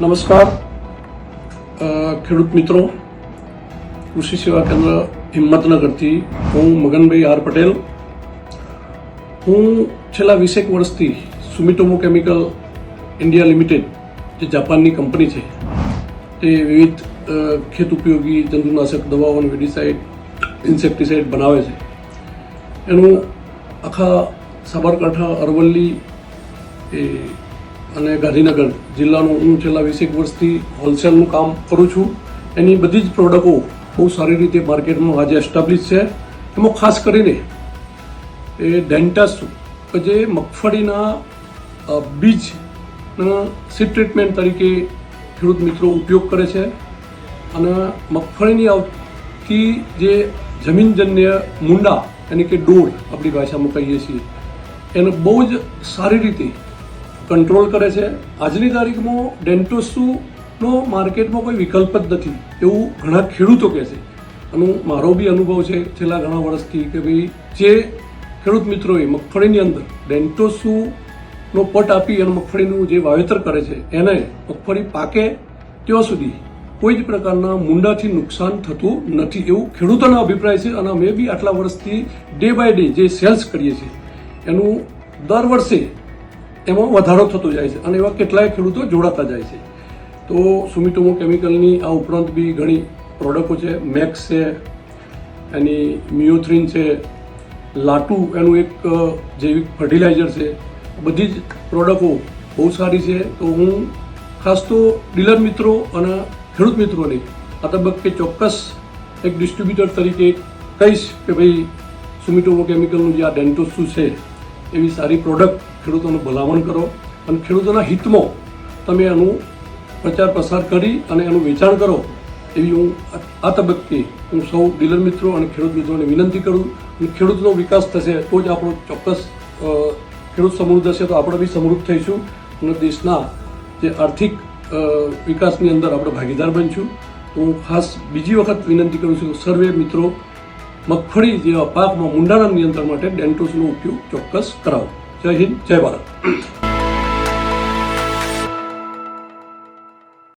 નમસ્કાર. ખેડૂત મિત્રો, કૃષિ સેવા કેન્દ્ર હિંમતનગરથી હું મગનભાઈ આર પટેલ. હું છેલ્લા વીસેક વર્ષથી સુમિટોમો કેમિકલ ઇન્ડિયા લિમિટેડ, જે જાપાનની કંપની છે, તે વિવિધ ખેત ઉપયોગી જંતુનાશક દવાઓ અને વેડિસાઇડ, ઇન્સેક્ટિસાઇડ બનાવે છે. એનું આખા સાબરકાંઠા અરવલ્લી એ અને ગાંધીનગર જિલ્લાનું હું છેલ્લા વીસેક વર્ષથી હોલસેલનું કામ કરું છું. એની બધી જ પ્રોડક્ટો બહુ સારી રીતે માર્કેટમાં આજે એસ્ટાબ્લિશ છે. એમાં ખાસ કરીને એ ડેન્ટાસ કે જે મગફળીના બીજના સીડ ટ્રીટમેન્ટ તરીકે ખેડૂત મિત્રો ઉપયોગ કરે છે. અને મગફળીની આવતી જે જમીનજન્ય મુંડા એની કે ડોળ આપણી ભાષામાં કહીએ છીએ, એને બહુ જ સારી રીતે કંટ્રોલ કરે છે. આજની તારીખમાં ડેન્ટોસુનો માર્કેટમાં કોઈ વિકલ્પ જ નથી. એવું ઘણા ખેડૂતો કહે છે. અને મારો બી અનુભવ છે, છેલ્લા ઘણા વર્ષથી કે ભાઈ જે ખેડૂત મિત્રોએ મગફળીની અંદર ડેન્ટોસુનો પટ આપી અને મગફળીનું જે વાવેતર કરે છે, એને મગફળી પાકે ત્યાં સુધી કોઈ જ પ્રકારના મુંડાથી નુકસાન થતું નથી એવું ખેડૂતોનો અભિપ્રાય છે. અને અમે બી આટલા વર્ષથી ડે બાય ડે જે સેલ્સ કરીએ છીએ, એનું દર વર્ષે એમાં વધારો થતો જાય છે અને એવા કેટલાય ખેડૂતો જોડાતા જાય છે. તો સુમિટોમો કેમિકલની આ ઉપરાંત બી ઘણી પ્રોડક્ટો છે. મેક્સ છે, એની મિયોથ્રીન છે, લાટુ એનું એક જૈવિક ફર્ટિલાઇઝર છે. બધી જ પ્રોડક્ટો બહુ સારી છે. તો હું ખાસ તો ડીલર મિત્રો અને ખેડૂત મિત્રોને આ તબક્કે ચોક્કસ એક ડિસ્ટ્રીબ્યુટર તરીકે કહીશ કે ભાઈ સુમિટોમો કેમિકલનું જે આ ડેન્ટોસુ છે, એવી સારી પ્રોડક્ટ ખેડૂતોનું ભલામણ કરો અને ખેડૂતોના હિતમાં તમે એનું પ્રચાર પ્રસાર કરી અને એનું વેચાણ કરો એવી હું આ તબક્કે હું સૌ ડીલર મિત્રો અને ખેડૂત મિત્રોને વિનંતી કરું અને ખેડૂતનો વિકાસ થશે તો જ આપણો ચોક્કસ ખેડૂત સમૃદ્ધ હશે તો આપણે બી સમૃદ્ધ થઈશું અને દેશના જે આર્થિક વિકાસની અંદર આપણે ભાગીદાર બનશું. તો હું ખાસ બીજી વખત વિનંતી કરું છું સર્વે મિત્રો મગફળી જેવા પાકમાં મુંડાના નિયંત્રણ માટે ડેન્ટોસનો ઉપયોગ ચોક્કસ કરાવો. જય હિન્દ જય ભારત